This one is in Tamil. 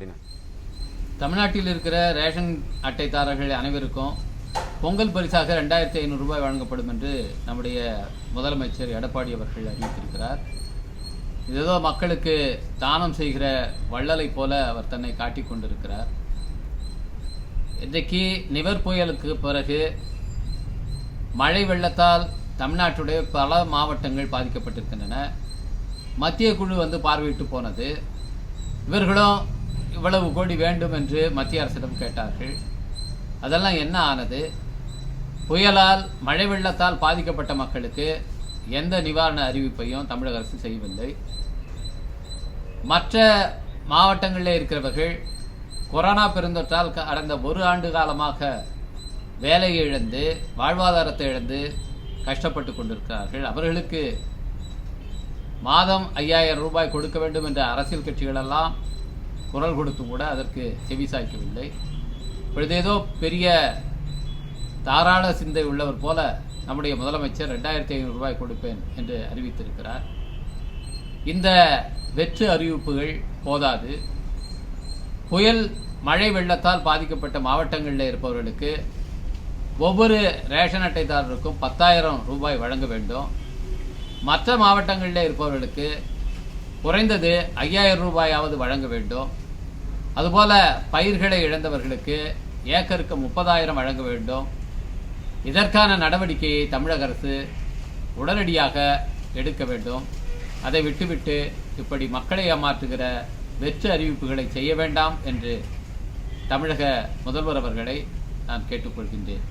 அப்படின்னு. தமிழ்நாட்டில் இருக்கிற ரேஷன் அட்டைதாரர்கள் அனைவருக்கும் பொங்கல் பரிசாக ரெண்டாயிரத்தி ஐநூறு ரூபாய் வழங்கப்படும் என்று நம்முடைய முதலமைச்சர் எடப்பாடி அவர்கள் அறிவித்திருக்கிறார். இது ஏதோ மக்களுக்கு தானம் செய்கிற வள்ளலை போல அவர் தன்னை காட்டிக் கொண்டிருக்கிறார். இன்றைக்கு நிவர் புயலுக்கு பிறகு மழை வெள்ளத்தால் தமிழ்நாட்டுடைய பல மாவட்டங்கள் பாதிக்கப்பட்டிருக்கின்றன. மத்திய குழு வந்து பார்வையிட்டு போனது. இவர்களும் இவ்வளவு கோடி வேண்டும் என்று மத்திய அரசிடம் கேட்டார்கள். அதெல்லாம் என்ன ஆனது? புயலால் மழை வெள்ளத்தால் பாதிக்கப்பட்ட மக்களுக்கு எந்த நிவாரண அறிவிப்பையும் தமிழக அரசு செய்யவில்லை. மற்ற மாவட்டங்களில் இருக்கிறவர்கள் கொரோனா பெருந்தொற்றால் கடந்த ஒரு ஆண்டு காலமாக வேலையை இழந்து வாழ்வாதாரத்தை இழந்து கஷ்டப்பட்டு கொண்டிருக்கிறார்கள். அவர்களுக்கு மாதம் ஐயாயிரம் ரூபாய் கொடுக்க வேண்டும் என்ற அரசியல் கட்சிகளெல்லாம் குரல் கொடுத்தும் கூட அதற்கு செவிசாய்க்கவில்லை இப்பொழுது ஏதோ பெரிய தாராள சிந்தை உள்ளவர் போல நம்முடைய முதலமைச்சர் ரெண்டாயிரத்தி ஐநூறு ரூபாய் கொடுப்பேன் என்று அறிவித்திருக்கிறார். இந்த வெற்று அறிவிப்புகள் போதாது. புயல் மழை வெள்ளத்தால் பாதிக்கப்பட்ட மாவட்டங்களில் இருப்பவர்களுக்கு ஒவ்வொரு ரேஷன் அட்டைதாரருக்கும் பத்தாயிரம் ரூபாய் வழங்க வேண்டும். மற்ற மாவட்டங்களில் இருப்பவர்களுக்கு குறைந்தது ஐயாயிரம் ரூபாயாவது வழங்க வேண்டும். அதுபோல பயிர்களை இழந்தவர்களுக்கு ஏக்கருக்கு முப்பதாயிரம் வழங்க வேண்டும். இதற்கான நடவடிக்கையை தமிழக அரசு உடனடியாக எடுக்க வேண்டும். அதை விட்டுவிட்டு இப்படி மக்களை ஏமாற்றுகிற வெற்று அறிவிப்புகளை செய்ய வேண்டாம் என்று தமிழக முதல்வர் அவர்களை நான் கேட்டுக்கொள்கின்றேன்.